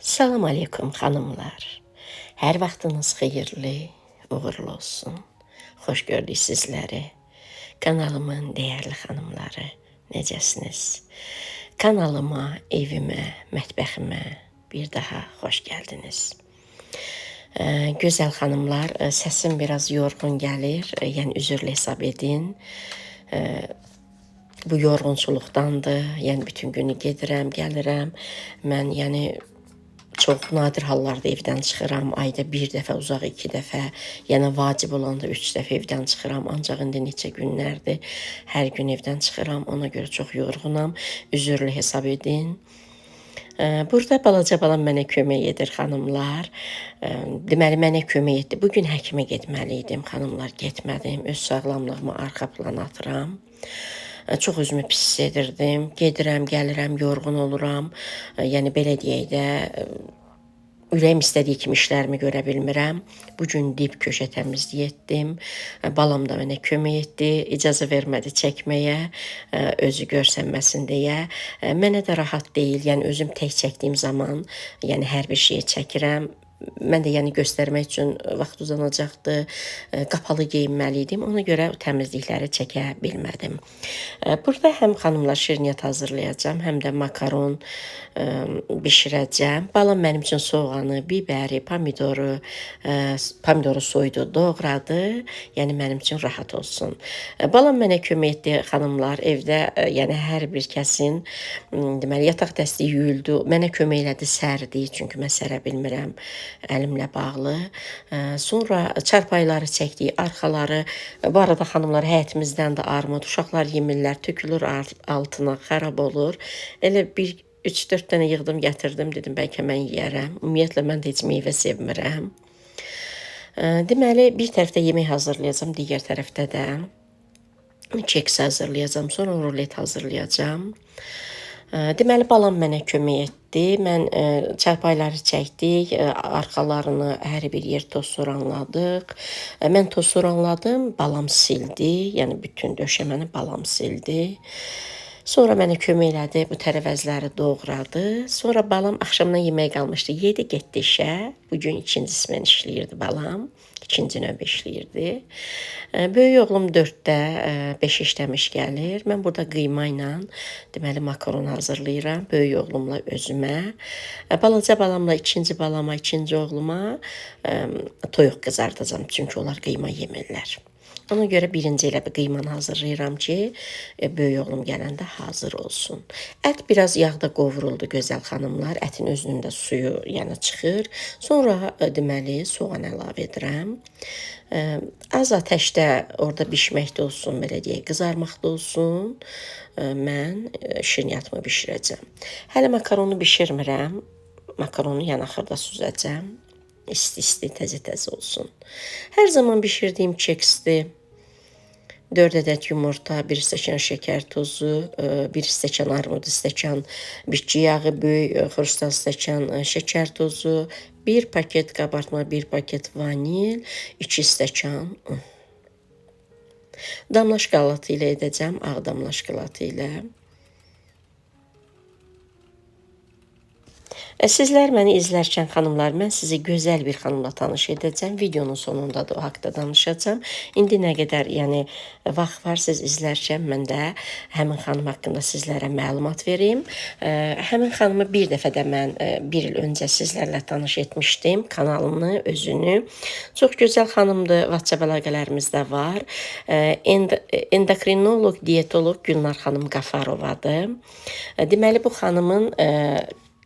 Salam aleykum xanımlar. Hər vaxtınız xeyirli, uğurlu olsun. Xoş gördük sizləri. Kanalımın dəyərli xanımları, necəsiniz? Kanalıma, evimə, mətbəximə bir daha xoş gəldiniz. Ee, Gözəl xanımlar, səsim biraz yorğun gəlir, yəni üzrlə hesab edin. Ee, Bu yorğunçuluqdandır. Yəni bütün günü gedirəm, gəlirəm. Mən yəni çox nadir hallarda evdən çıxıram. Ayda bir dəfə, uzaq iki dəfə, yəni vacib olanda üç dəfə evdən çıxıram. Ancaq indi neçə günlərdir hər gün evdən çıxıram. Ona görə çox yorğunam. Üzrlü hesab edin. Burada balaca balam mənə kömək edir xanımlar. Deməli mənə kömək etdi. Bu gün həkimə getməli idim xanımlar, getmədim. Öz sağlamlığımı arxa plana atıram. Çox özümü pis hiss edirdim. Gedirəm, gəlirəm, yorğun oluram. Yəni belə deyək də ürəyim istədiyi kimi işlərimi görə bilmirəm. Bu gün dib köşə təmizlik etdim. Ee, Balam da mənə kömək etdi. İcazə vermədi çəkməyə, e, özü görsənməsin deyə. E, Mənə də rahat deyil. Yəni özüm tək çəkdiyim zaman, yəni hər bir şeyi çəkirəm. Mən də yəni göstərmək üçün vaxt uzanacaqdı. E, Qapalı geyinməli idim. Ona görə təmizlikləri çəkə bilmədim. E, Burada həm xanımlar şirniyyat hazırlayacağam, həm də makaron e, bişirəcəm. Balam mənim üçün soğanı, bibəri, pomidoru, pomidoru soydu, doğradı. Yəni mənim üçün rahat olsun. Balam mənə kömək etdi xanımlar evdə, yəni hər bir kəsin deməli yataq dəsti yuyuldu. Mənə kömək elədi sərdi, çünki mən sərə bilmirəm əlimlə bağlı. Sonra çarpayları çəkdik, arxaları. Bu arada xanımlar həyətimizdən də armud, uşaqlar yemirlər, tökülür altına, xarab olur. Elə bir 3-4 dənə yığdım, gətirdim, dedim bəlkə mən yeyərəm. Ümumiyyətlə mən də heç meyvə sevmirəm. Deməli bir tərəfdə yemək hazırlayacağam, digər tərəfdə də keks hazırlayacağam, sonra rulet hazırlayacağam. Ə, Deməli balam mənə kömək etdi. Mən ə, çarpayları çəkdik, ə, arxalarını hər bir yer toz soranladıq. Ə, Mən toz soranladım, balam sildi. Yəni bütün döşəməni balam sildi. Sonra mənə kömək elədi, bu tərəvəzləri doğradı. Sonra balam axşamdan yemək qalmışdı. Yedi getdi işə. Bu gün ikincisi mən işləyirdi balam. İkinci növbə işləyirdi. Ə, Böyük oğlum 4-də, 5 işləmiş gəlir. Mən burada qıyma ilə deməli makaron hazırlayıram. Böyük oğlumla özümə. Ə, Balaca balamla ikinci balama, ikinci oğluma toyuq qızardacağam. Çünki onlar qıyma yemirlər. Ona görə birinci elə bir qıymanı hazırlayıram ki, e, böyük oğlum gələndə hazır olsun. Ət biraz yağda qovruldu gözəl xanımlar. Ətin özünün də suyu yəni çıxır. Sonra e, deməli soğan əlavə edirəm. Ə, Az atəşdə orada bişməkdə olsun, belə deyək, qızarmaqda olsun. Mən e, şirniyyatımı bişirəcəm. Hələ makaronu bişirmirəm. Makaronu yan axırda süzəcəm. İsti-isti, təzə-təzə olsun. Hər zaman bişirdiyim keksdir. 4 ədəd yumurta, 1 stəkan şəkər tozu, 1 stəkan armud, stəkan bitki yağı, böyük e, xrustal stəkan e, şəkər tozu, 1 paket qabartma, 1 paket vanil, 2 stəkan un. Damla şokolatı ilə edəcəm, ağ damla şokolatı ilə. Sizlər məni izlərkən xanımlar, mən sizi gözəl bir xanımla tanış edəcəm. Videonun sonunda da o haqqda danışacağam. İndi nə qədər, yəni vaxt var siz izlərkən mən də həmin xanım haqqında sizlərə məlumat verim. E, Həmin xanımı bir dəfə də mən e, bir il öncə sizlərlə tanış etmişdim. Kanalını, özünü. Çox gözəl xanımdır. WhatsApp əlaqələrimiz də var. E, End endokrinoloq, diyetoloq Gülnar xanım Qafarovadır. E, Deməli bu xanımın e,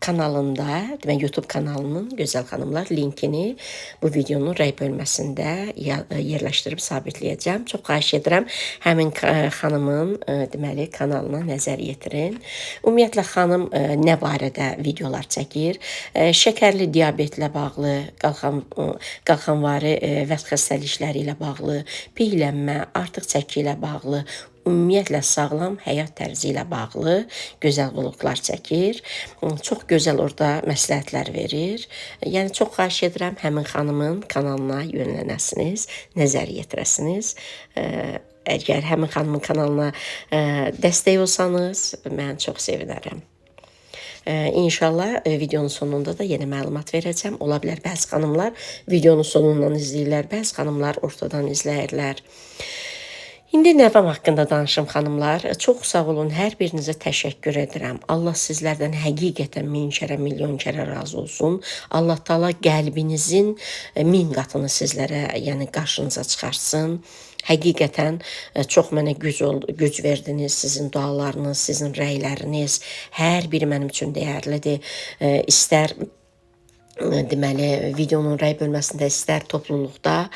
kanalında, demək YouTube kanalının Gözəl xanımlar linkini bu videonun rəy bölməsində ya- yerləşdirib sabitləyəcəm. Çox xahiş edirəm həmin ka- xanımın e, deməli kanalına nəzər yetirin. Ümumiyyətlə xanım e, nə barədə videolar çəkir? E, Şəkərli diabetlə bağlı, qalxan e, qalxanvari e, vəz xəstəlikləri ilə bağlı, piylənmə, artıq çəki ilə bağlı, ümumiyyətlə sağlam həyat tərzi ilə bağlı gözəl vloqlar çəkir. Çox gözəl orada məsləhətlər verir. Yəni çox xahiş edirəm həmin xanımın kanalına yönlənəsiniz, nəzər yetirəsiniz. Əgər həmin xanımın kanalına dəstək olsanız, mən çox sevinərəm. İnşallah videonun sonunda da yeni məlumat verəcəm. Ola bilər bəzi xanımlar videonun sonundan izləyirlər, bəzi xanımlar ortadan izləyirlər. İndi nəvam haqqında danışım xanımlar. Çox sağ olun, hər birinizə təşəkkür edirəm. Allah sizlərdən həqiqətən min kərə, milyon kərə razı olsun. Allah Taala qəlbinizin e, min qatını sizlərə, yəni qarşınıza çıxarsın. Həqiqətən e, çox mənə güc güc verdiniz. Sizin dualarınız, sizin rəyləriniz hər biri mənim üçün dəyərlidir. E, İstər deməli videonun rəy bölməsində istər topluluqda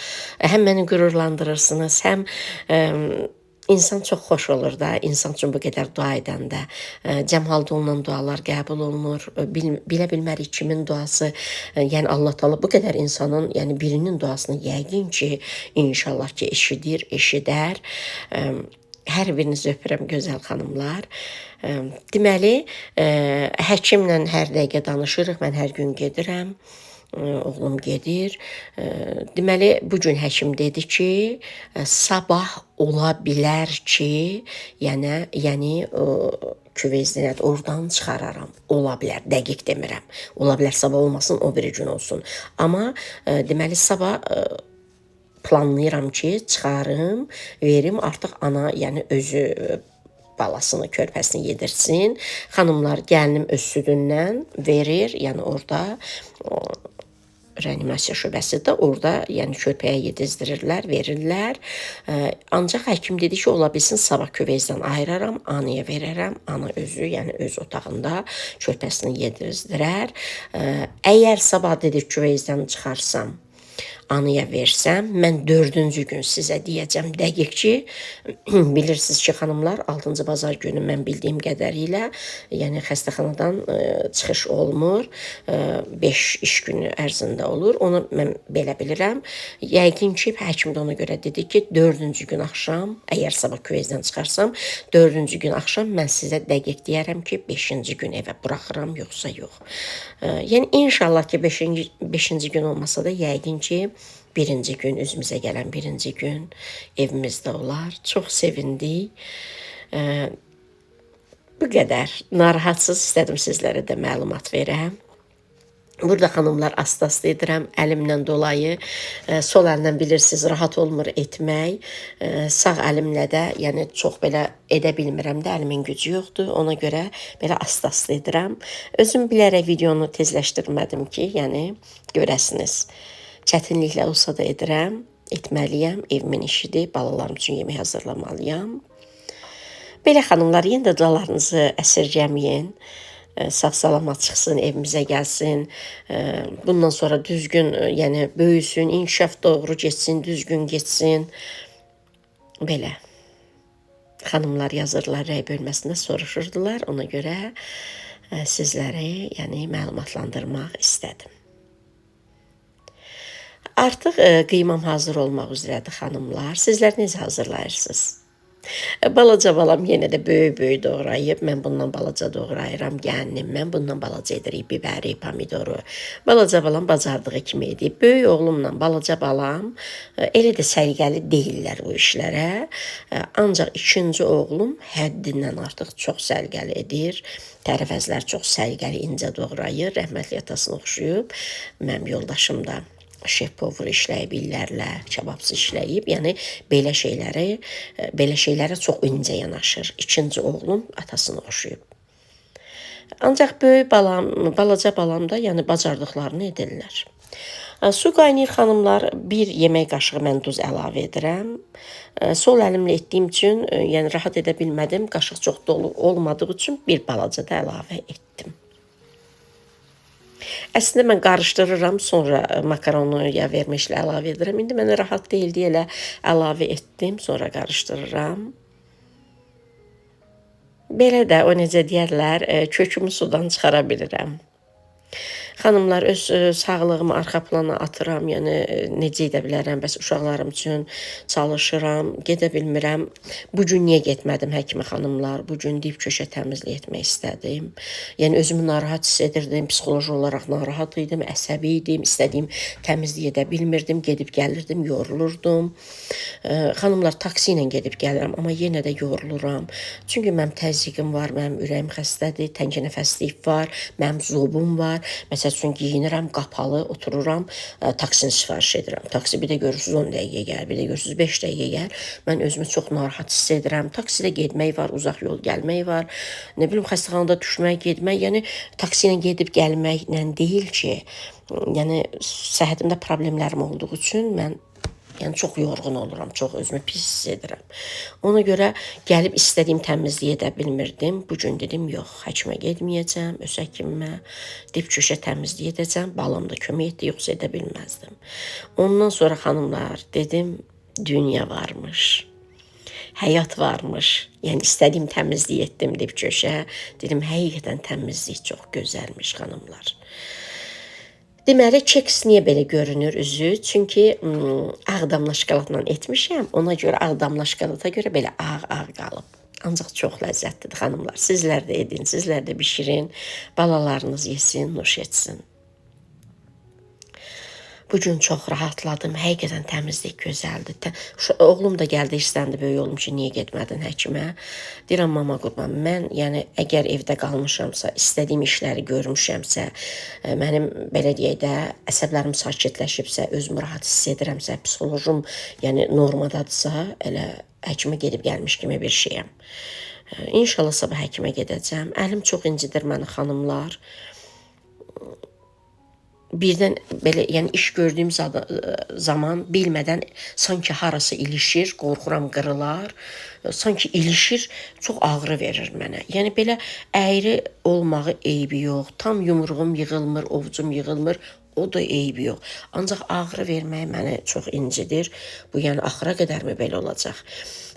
həm məni qürurlandırırsınız, həm ə, insan çox xoş olur da, insan üçün bu qədər dua edəndə. Ə, cəm halda olunan dualar qəbul olunur. Bil, bilə bilmərik kimin duası, yəni Allah Taala bu qədər insanın, yəni birinin duasını yəqin ki, inşallah ki eşidir, eşidər. Hər birinizi öpürəm gözəl xanımlar. Deməli, həkimlə hər dəqiqə danışırıq. Mən hər gün gedirəm. Oğlum gedir. Deməli, bu gün həkim dedi ki, sabah ola bilər ki, yəni, yəni küvezdinət oradan çıxararam. Ola bilər, dəqiq demirəm. Ola bilər sabah olmasın, o biri gün olsun. Amma deməli sabah planlayıram ki, çıxarım, verim artıq ana, yəni özü balasını, körpəsini yedirsin. Xanımlar gəlinim öz südündən verir, yəni orada reanimasiya şöbəsi də orada, yəni körpəyə yedizdirirlər, verirlər. Ancaq həkim dedi ki, ola bilsin sabah küvezdən ayıraram, anaya verərəm. Ana özü, yəni öz otağında körpəsini yedirdirər. Əgər sabah dedi küvezdən çıxarsam, anıya versəm, mən dördüncü gün sizə deyəcəm dəqiq ki, bilirsiniz ki, xanımlar, 6-cı bazar günü mən bildiyim qədərilə, yəni xəstəxanadan ə, e, çıxış olmur, 5 e, iş günü ərzində olur. Onu mən belə bilirəm. Yəqin ki, həkim də ona görə dedi ki, dördüncü gün axşam, əgər sabah küvezdən çıxarsam, dördüncü gün axşam mən sizə dəqiq deyərəm ki, 5-ci gün evə buraxıram, yoxsa yox. E, yəni inşallah ki, 5-ci 5-ci gün olmasa da yəqin ki, birinci gün üzümüzə gələn birinci gün evimizdə olar. Çox sevindik. Ə, bu qədər. Narahatsız istədim sizlərə də məlumat verəm. Burada xanımlar asta-asta edirəm əlimlə dolayı. Ə, sol əlimlə bilirsiniz rahat olmur etmək. Ə, sağ əlimlə də, yəni çox belə edə bilmirəm də, əlimin gücü yoxdur. Ona görə belə asta-asta edirəm. Özüm bilərək videonu tezləşdirmədim ki, yəni görəsiniz. Çətinliklər olsa da edirəm, etməliyəm, evimin işidir, balalarım üçün yemək hazırlamalıyam. Belə xanımlar, yenə də dualarınızı əsirgəməyin. Sağ-salamat çıxsın, evimizə gəlsin. Bundan sonra düzgün, yəni böyüsün, inkişaf doğru getsin, düzgün getsin. Belə. Xanımlar yazırlar rəy bölməsində soruşurdular. Ona görə sizləri, yəni məlumatlandırmaq istədim. Artıq e, qiymam hazır olmaq üzrədir xanımlar. Sizlər necə hazırlayırsınız? E, balaca balam yenə də böyük-böyük doğrayıb. Mən bundan balaca doğrayıram gəlinim. Mən bundan balaca edirik biberi, pomidoru. Balaca balam bacardığı kimi edib. Böyük oğlumla balaca balam e, elə də səliqəli deyillər bu işlərə. Ancaq ikinci oğlum həddindən artıq çox səliqəli edir. Tərəvəzlər çox səliqəli incə doğrayır. Rəhmətli atasına oxşuyub. Mənim yoldaşım da şef povur işləyib illərlə, kebabçı işləyib. Yəni belə şeyləri, e, belə şeylərə çox incə yanaşır. İkinci oğlum atasına oxşuyub. Ancaq böyük balam, balaca balam da yəni bacardıqlarını edirlər. E, su qaynayır xanımlar, bir yemək qaşığı mən duz əlavə edirəm. E, sol əlimlə etdiyim üçün, yəni rahat edə bilmədim. Qaşıq çox dolu olmadığı üçün bir balaca da əlavə etdim. Əslində mən qarışdırıram, sonra makaronuya vermişlə əlavə edirəm. İndi mənə rahat deyil deyə elə əlavə etdim, sonra qarışdırıram. Belə də o necə deyərlər, kökümü sudan çıxara bilirəm. Xanımlar öz e, sağlığımı arxa plana atıram, yəni e, necə edə bilərəm, bəs uşaqlarım üçün çalışıram, gedə bilmirəm. Bu gün niyə getmədim həkimə xanımlar? Bu gün dib köşə təmizlik etmək istədim. Yəni özümü narahat hiss edirdim, psixoloji olaraq narahat idim, əsəbi idim, istədiyim təmizlik edə bilmirdim, gedib gəlirdim, yorulurdum. E, Xanımlar taksi ilə gedib gəlirəm, amma yenə də yoruluram. Çünki mənim təzyiqim var, mənim ürəyim xəstədir, təngi nəfəslik var, mənim zobum var. Məsəl üçün geyinirəm, qapalı otururam, ə, taksini sifariş edirəm. Taksi bir də görürsüz 10 dəqiqə gəlir, bir də görürsüz 5 dəqiqə gəlir. Mən özümü çox narahat hiss edirəm. Taksidə getmək var, uzaq yol gəlmək var. Nə bilim xəstəxanada düşmək, getmək, yəni taksi ilə gedib gəlməklə deyil ki, yəni səhhətimdə problemlərim olduğu üçün mən Yəni çox yorğun oluram, çox özümü pis hiss edirəm. Ona görə gəlib istədiyim təmizliyi edə bilmirdim. Bu gün dedim, yox, həkimə getməyəcəm, öz həkimimə dib köşə təmizliyi edəcəm. Balam da kömək etdi, yoxsa edə bilməzdim. Ondan sonra xanımlar dedim, dünya varmış. Həyat varmış. Yəni istədiyim təmizliyi etdim dib köşə. Dedim, həqiqətən təmizlik çox gözəlmiş xanımlar. Deməli, keks niyə belə görünür üzü? Çünki ım, ağ damla şokoladla etmişəm. Ona görə ağ damla şokolada görə belə ağ-ağ qalıb. Ancaq çox ləzzətlidir xanımlar. Sizlər də edin, sizlər də bişirin, balalarınız yesin, nuş etsin. Bu gün çox rahatladım. Həqiqətən təmizlik gözəldir. Oğlum da gəldi, istəndi böyük oğlum ki, niyə getmədin həkimə? Deyirəm mama qurban, mən yəni əgər evdə qalmışamsa, istədiyim işləri görmüşəmsə, ə, mənim belə deyək də əsəblərim sakitləşibsə, özümü rahat hiss edirəmsə, psixolojum yəni normadadırsa, elə həkimə gedib gəlmiş kimi bir şeyəm. Ə, İnşallah sabah həkimə gedəcəm. Əlim çox incidir məni xanımlar. Birdən belə yəni iş gördüyüm zada- zaman bilmədən sanki harası ilişir, qorxuram qırılar. Sanki ilişir, çox ağrı verir mənə. Yəni belə əyri olmağı eybi yox. Tam yumruğum yığılmır, ovcum yığılmır. O da eybi yox. Ancaq ağrı vermək məni çox incidir. Bu yəni axıra qədərmi belə olacaq?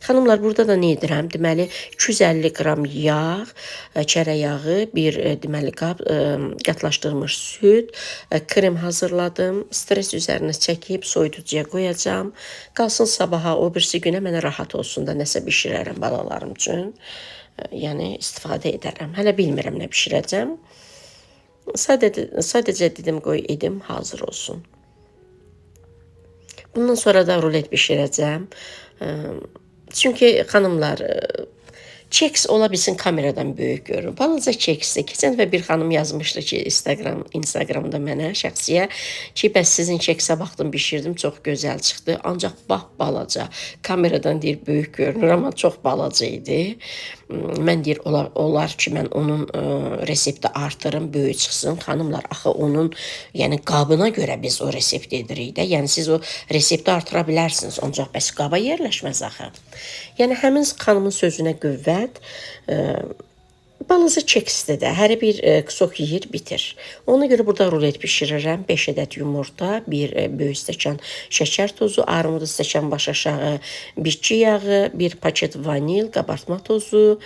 Xanımlar, burada da nə edirəm? Deməli 250 qram yağ, ə, çərə yağı, bir ə, deməli qab ə, qatlaşdırılmış süd, krem hazırladım. Stres üzərinə çəkib soyuducuya qoyacağam. Qalsın sabaha, o birisi günə mənə rahat olsun da nəsə bişirərəm balalarım üçün. Yəni istifadə edərəm. Hələ bilmirəm nə bişirəcəm. Sadəcə sadəcə dedim qoy edim hazır olsun. Bundan sonra da rulet bişirəcəm. Çünki xanımlar ə, Keks ola bilsin kameradan böyük görünür. Balaca keksdir. Keçən dəfə bir xanım yazmışdı ki, Instagram, Instagramda mənə şəxsiyə ki, bəs sizin keksə baxdım, bişirdim, çox gözəl çıxdı. Ancaq bax balaca. Kameradan deyir böyük görünür, amma çox balaca idi. Hmm, Mən deyir olar, olar ki, mən onun ə, resepti artırım, böyük çıxsın. Xanımlar, axı onun, yəni qabına görə biz o resepti edirik də. Yəni siz o resepti artıra bilərsiniz, ancaq bəs qaba yerləşməz axı. Yəni həmin xanımın sözünə qüvvət. Ə, Balaca keksdə də hər bir e, sok yeyir, bitir. Ona görə burada rulet bişirirəm. 5 ədəd yumurta, bir e, böyük stəkan şəkər tozu, armud stəkan baş aşağı bitki yağı, bir paket vanil, qabartma tozu,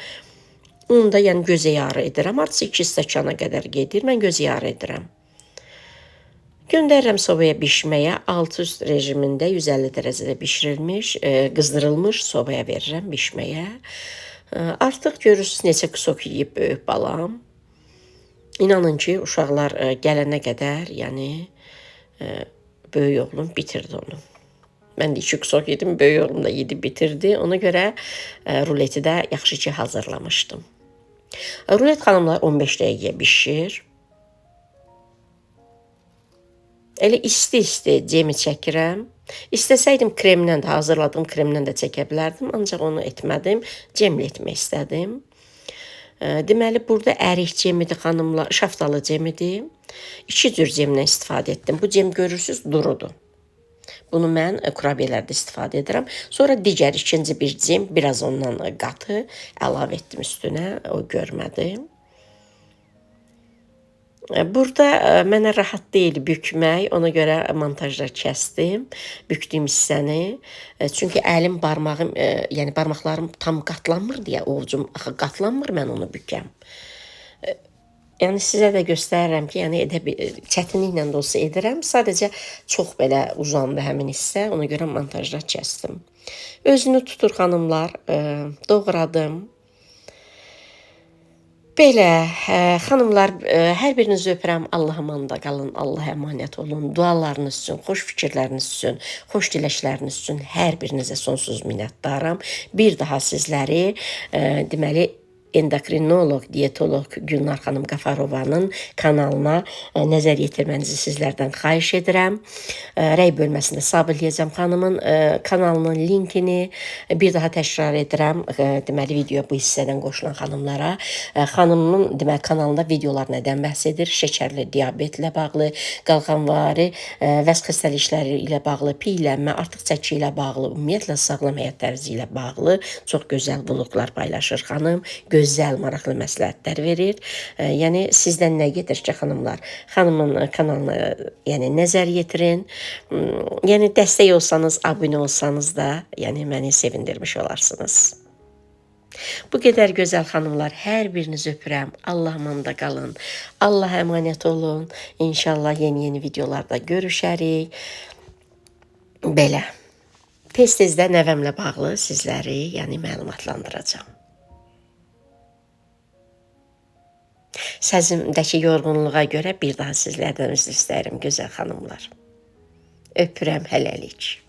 un da yəni göz yarı edirəm. Artısı 2 stəkana qədər gedir. Mən göz yarı edirəm. Göndərirəm sobaya bişməyə. Alt üst rejimində 150 dərəcədə bişirilmiş, e, qızdırılmış sobaya verirəm bişməyə. E, Artıq görürsüz neçə kusok yeyib böyük balam. İnanın ki, uşaqlar e, gələnə qədər, yəni e, böyük oğlum bitirdi onu. Mən də iki kusok yedim, böyük oğlum da yedi bitirdi. Ona görə e, ruleti də yaxşıca hazırlamışdım. Rulet xanımlar 15 dəqiqəyə bişir. Elə isti-isti cemi çəkirəm. İstəsəydim kremlə də hazırladığım kremlə də çəkə bilərdim, ancaq onu etmədim. Cemlə etmək istədim. Deməli burada ərik cemidir xanımlar, şaftalı cemidir. İki cür cemdən istifadə etdim. Bu cem görürsüz durudur. Bunu mən kurabiyelərdə istifadə edirəm. Sonra digər ikinci bir cem, biraz ondan qatı əlavə etdim üstünə. O görmədi. E, Burada ə, mənə rahat deyil bükmək, ona görə montajda kəsdim bükdüyüm hissəni. E, Çünki əlim, barmağım, yəni barmaqlarım tam qatlanmır deyə ovcum axı qatlanmır mən onu bükəm. Yəni sizə də göstərirəm ki, yəni edə çətinliklə də olsa edirəm. Sadəcə çox belə uzandı həmin hissə. Ona görə montajda kəsdim. Özünü tutur xanımlar, e, doğradım. Belə, ə, xanımlar, ə, hər birinizi öpürəm. Allah amanda qalın, Allah əmanət olun. Dualarınız üçün, xoş fikirləriniz üçün, xoş diləkləriniz üçün hər birinizə sonsuz minnətdaram. Bir daha sizləri ə, deməli endokrinoloq, diyetoloq Gülnar xanım Qafarovanın kanalına ə, nəzər yetirmənizi sizlərdən xahiş edirəm. Ə, Rəy bölməsində sabitləyəcəm xanımın ə, kanalının linkini bir daha təkrar edirəm. Deməli video bu hissədən qoşulan xanımlara xanımın deməli kanalında videolar nədən bəhs edir? Şəkərli diabetlə bağlı, qalxanvari, ə, vəz xəstəlikləri ilə bağlı, piylənmə, artıq çəki ilə bağlı, ümumiyyətlə sağlam həyat tərzi ilə bağlı çox gözəl vloqlar paylaşır xanım. Gözəl, maraqlı məsləhətlər verir. Ə, Yəni sizdən nə gedir ki, xanımlar? Xanımın kanalına ə, yəni nəzər yetirin. Yəni dəstək olsanız, abunə olsanız da, yəni məni sevindirmiş olarsınız. Bu qədər gözəl xanımlar, hər birinizi öpürəm. Allah amanda qalın. Allah əmanət olun. İnşallah yeni-yeni videolarda görüşərik. Belə. Tez-tez də nəvəmlə bağlı sizləri, yəni məlumatlandıracağam. Səsimdəki yorğunluğa görə bir daha sizlərdən üzr istəyirəm gözəl xanımlar. Öpürəm hələlik.